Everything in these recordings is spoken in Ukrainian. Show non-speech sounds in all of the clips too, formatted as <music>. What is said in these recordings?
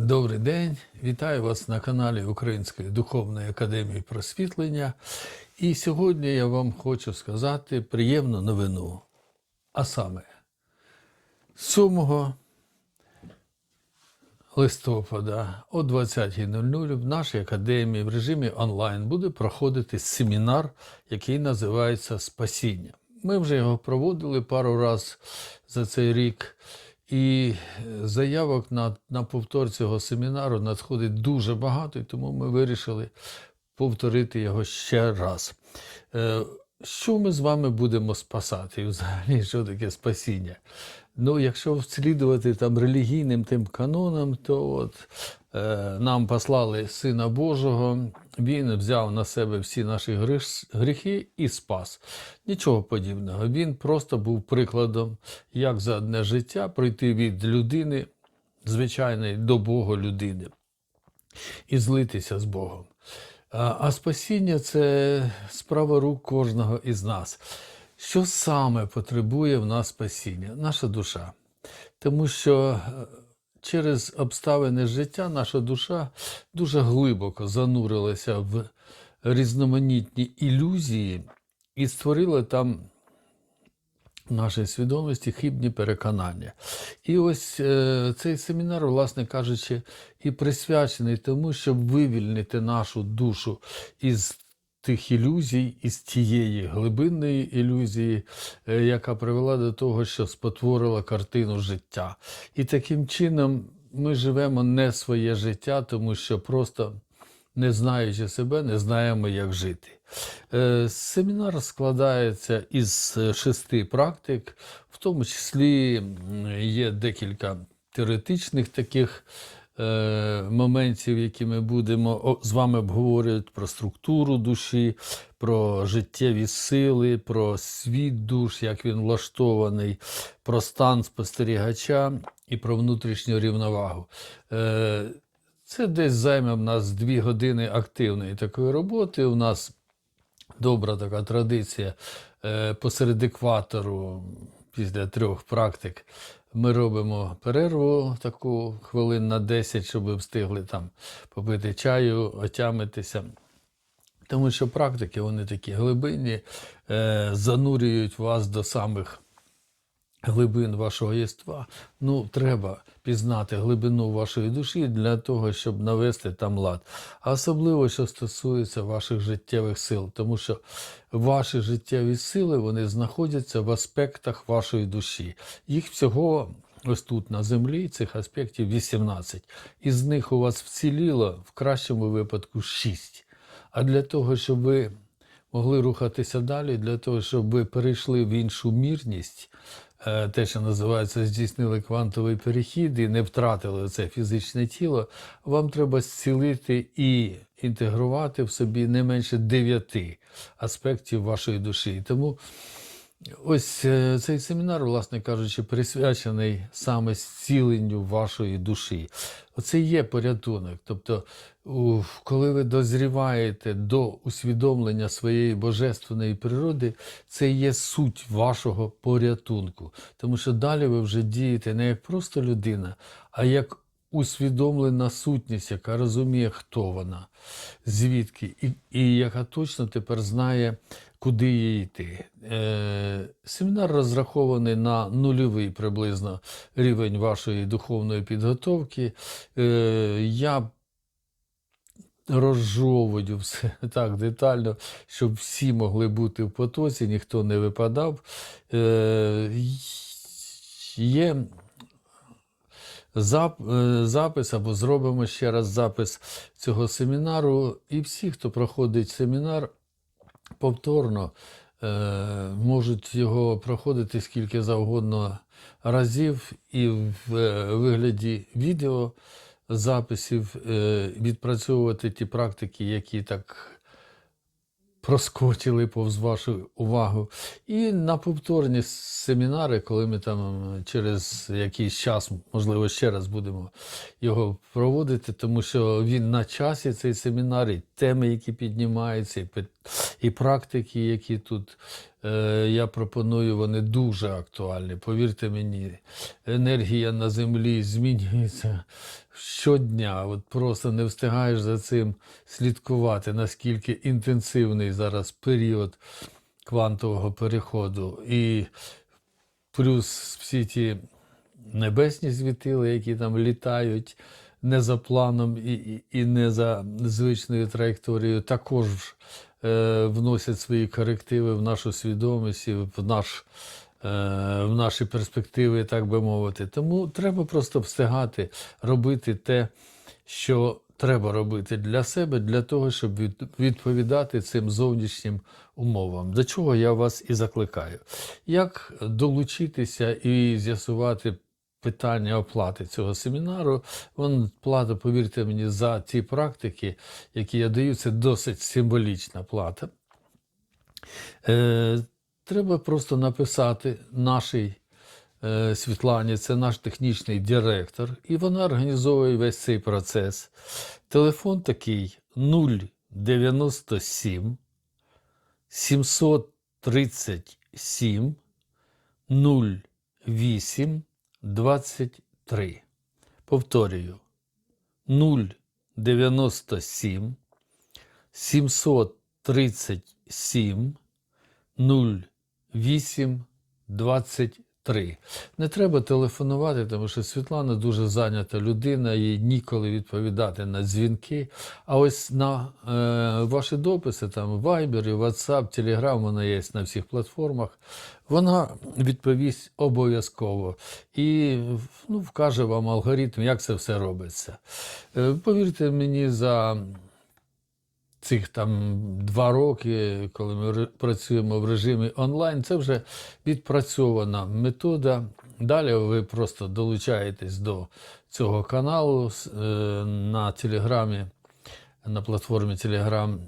Добрий день, вітаю вас на каналі Української духовної академії просвітлення. І сьогодні я вам хочу сказати приємну новину. А саме, 7 листопада о 20.00 в нашій академії в режимі онлайн буде проходити семінар, який називається Спасіння. Ми вже його проводили пару разів за цей рік. І заявок на, на повтор цього семінару надходить дуже багато, і тому ми вирішили повторити його ще раз. Е, Що ми з вами будемо спасати? <laughs> Взагалі, що таке спасіння? Ну, якщо вслідувати там релігійним тим канонам, то от е, нам послали Сина Божого, Він взяв на себе всі наші гріхи і спас. Нічого подібного. Він просто був прикладом, як за одне життя пройти від людини, звичайної до Бога людини і злитися з Богом. А, а спасіння це справа рук кожного із нас. Що саме потребує в нас спасіння? Наша душа. Тому що е, через обставини життя наша душа дуже глибоко занурилася в різноманітні ілюзії і створила там в нашій свідомості хибні переконання. І ось е, цей семінар, власне кажучи, і присвячений тому, щоб вивільнити нашу душу із тих ілюзій, із тієї глибинної ілюзії, е, яка привела до того, що спотворила картину життя. І таким чином ми живемо не своє життя, тому що просто не знаючи себе, не знаємо, як жити. Е, Семінар складається із е, шести практик, в тому числі є декілька теоретичних таких моментів, які ми будемо з вами обговорювати про структуру душі, про життєві сили, про світ душ, як він влаштований, про стан спостерігача і про внутрішню рівновагу. Е, Це десь займе в нас дві години активної такої роботи. У нас добра така традиція е, посеред екватору після трьох практик. Ми робимо перерву таку хвилин на 10, щоб ви встигли там попити чаю, отямитися. Тому що практики вони такі глибинні, е, занурюють вас до самих глибин вашого єства. Ну, треба пізнати глибину вашої душі для того, щоб навести там лад. А особливо, що стосується ваших життєвих сил, тому що ваші життєві сили вони знаходяться в аспектах вашої душі. Їх всього. Ось тут на землі цих аспектів 18. Із них у вас вціліло в кращому випадку 6. А для того, щоб ви могли рухатися далі, для того, щоб ви перейшли в іншу мірність, те, що називається, здійснили квантовий перехід і не втратили це фізичне тіло, вам треба зцілити і інтегрувати в собі не менше дев'яти аспектів вашої душі. Тому Ось е, цей семінар, власне кажучи, присвячений саме зціленню вашої душі. Оце є порятунок. Тобто, коли ви дозріваєте до усвідомлення своєї божественної природи, це є суть вашого порятунку. Тому що далі ви вже дієте не як просто людина, а як усвідомлена сутність, яка розуміє, хто вона, звідки, і, і яка точно тепер знає, куди їй йти. Е, семінар розрахований на нульовий приблизно рівень вашої духовної підготовки. Е, я розжовую все <laughs> так детально, щоб всі могли бути в потоці, ніхто не випадав. Е, є запис або зробимо ще раз запис цього семінару. І всі, хто проходить семінар, повторно е, можуть його проходити скільки завгодно разів, і в е, вигляді відео записів е, відпрацьовувати ті практики, які так проскочили повз вашу увагу. І на повторні семінари, коли ми там через якийсь час, можливо, ще раз будемо його проводити, тому що він на часі, цей семінар, і теми, які піднімаються, і, практики, які тут я пропоную, вони дуже актуальні. Повірте мені, енергія на землі змінюється щодня. От просто не встигаєш за цим слідкувати, наскільки інтенсивний зараз період квантового переходу. І плюс всі ті небесні світили, які там літають не за планом і, і, і не за звичною траєкторією, також е, вносять свої корективи в нашу свідомість, і в, наш, е, в наші перспективи, так би мовити. Тому треба просто встигати робити те, що треба робити для себе, для того, щоб відповідати цим зовнішнім умовам. До чого я вас і закликаю. Як долучитися і з'ясувати питання оплати цього семінару? Вон плата, повірте мені, за ті практики, які я даю, це досить символічна плата. Е, треба просто написати нашій е, Світлані, це наш технічний директор, і вона організовує весь цей процес. Телефон такий 097 737 08 23. Повторюю. 097 737 08 23. Не треба телефонувати, тому що Світлана дуже зайнята людина, їй ніколи відповідати на дзвінки. А ось на е, ваші дописи, там Viber, WhatsApp, Telegram, вона є на всіх платформах. Вона відповість обов'язково і ну, вкаже вам алгоритм, як це все робиться. Е, повірте мені, за цих там два роки, коли ми працюємо в режимі онлайн, це вже відпрацьована метода. Далі ви просто долучаєтесь до цього каналу е, на Телеграмі, на платформі Телеграм,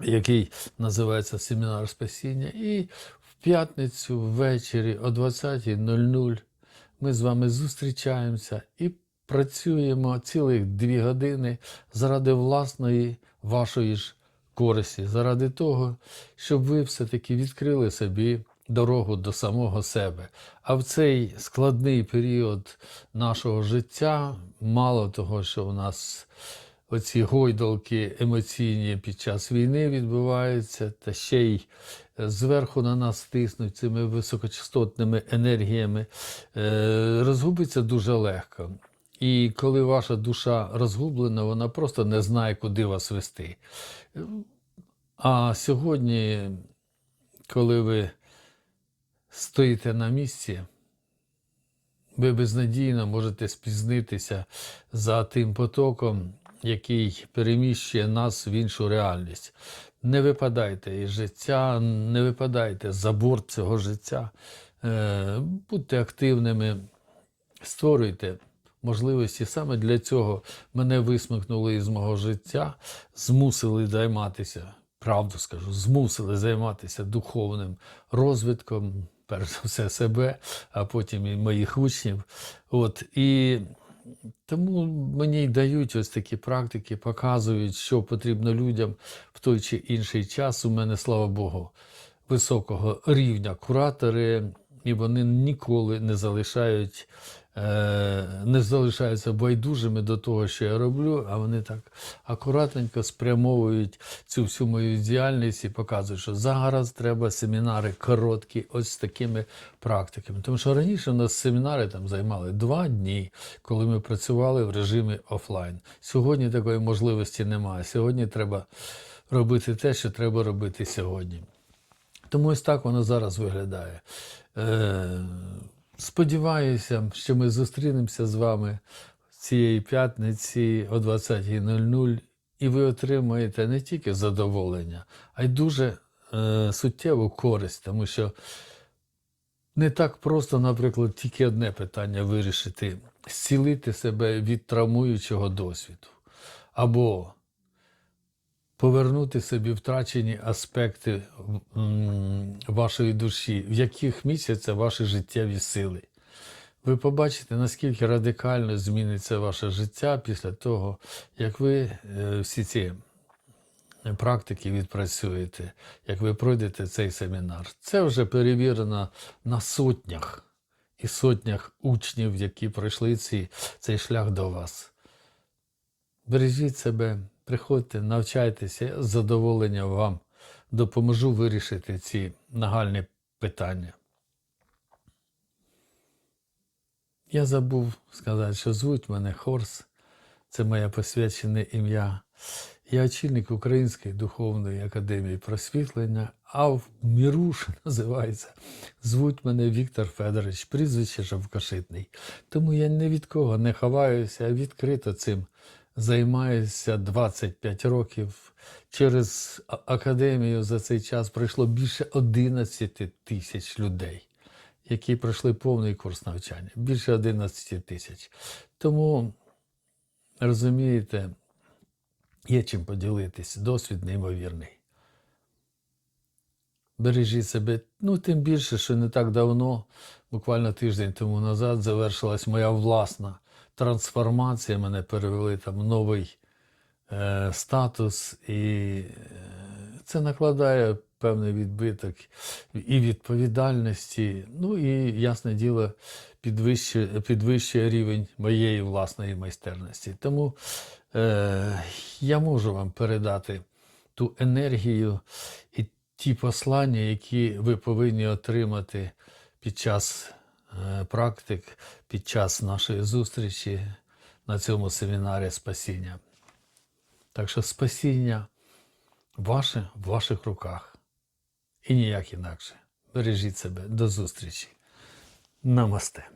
який називається Семінар спасіння. І в п'ятницю ввечері о 20.00 ми з вами зустрічаємося і працюємо цілих дві години заради власної вашої ж користі, заради того, щоб ви все-таки відкрили собі дорогу до самого себе. А в цей складний період нашого життя, мало того, що у нас оці гойдалки емоційні під час війни відбуваються, та ще й зверху на нас тиснуть цими високочастотними енергіями, е, розгубиться дуже легко. І коли ваша душа розгублена, вона просто не знає, куди вас вести. А сьогодні, коли ви стоїте на місці, ви безнадійно можете спізнитися за тим потоком, який переміщує нас в іншу реальність. Не випадайте із життя, не випадайте за борт цього життя, Е, будьте активними, створюйте можливості. Саме для цього мене висмикнули із мого життя, змусили займатися, правду скажу, змусили займатися духовним розвитком, перш за все себе, а потім і моїх учнів. От, і тому мені й дають ось такі практики, показують, що потрібно людям в той чи інший час. У мене, слава Богу, високого рівня куратори, і вони ніколи не залишають. Е, Не залишаються байдужими до того, що я роблю, а вони так акуратненько спрямовують цю всю мою діяльність і показують, що зараз треба семінари короткі, ось з такими практиками. Тому що раніше у нас семінари там займали два дні, коли ми працювали в режимі офлайн. Сьогодні такої можливості немає. Сьогодні треба робити те, що треба робити сьогодні. Тому ось так воно зараз виглядає. Сподіваюся, що ми зустрінемося з вами цієї п'ятниці о 20.00, і ви отримаєте не тільки задоволення, а й дуже е, суттєву користь, тому що не так просто, наприклад, тільки одне питання вирішити зцілити себе від травмуючого досвіду. Або повернути собі втрачені аспекти вашої душі, в яких місяця ваші життєві сили. Ви побачите, наскільки радикально зміниться ваше життя після того, як ви е, всі ці практики відпрацюєте, як ви пройдете цей семінар. Це вже перевірено на сотнях і сотнях учнів, які пройшли ці, цей шлях до вас. Бережіть себе, приходьте, навчайтеся, я з задоволенням вам допоможу вирішити ці нагальні питання. Я забув сказати, що звуть мене Хорс, це моє посвячене ім'я. Я очільник Української духовної академії просвітлення, а в Міруш називається. Звуть мене Віктор Федорович, прізвище Жовкошитний. Тому я ні від кого не ховаюся, а відкрито цим займаюся 25 років. Через академію за цей час пройшло більше 11 тисяч людей, які пройшли повний курс навчання. Більше 11 тисяч. Тому, розумієте, є чим поділитись. Досвід неймовірний. Бережіть себе. Ну, тим більше, що не так давно, буквально тиждень тому назад, завершилась моя власна трансформація. Мене перевели там в новий е, статус, і е, це накладає певний відбиток і відповідальності. Ну і, ясне діло, підвищує, підвищує рівень моєї власної майстерності. Тому е, я можу вам передати ту енергію і ті послання, які ви повинні отримати під час практик, під час нашої зустрічі на цьому семінарі спасіння. Так що спасіння ваше в ваших руках. І ніяк інакше. Бережіть себе. До зустрічі. Намасте.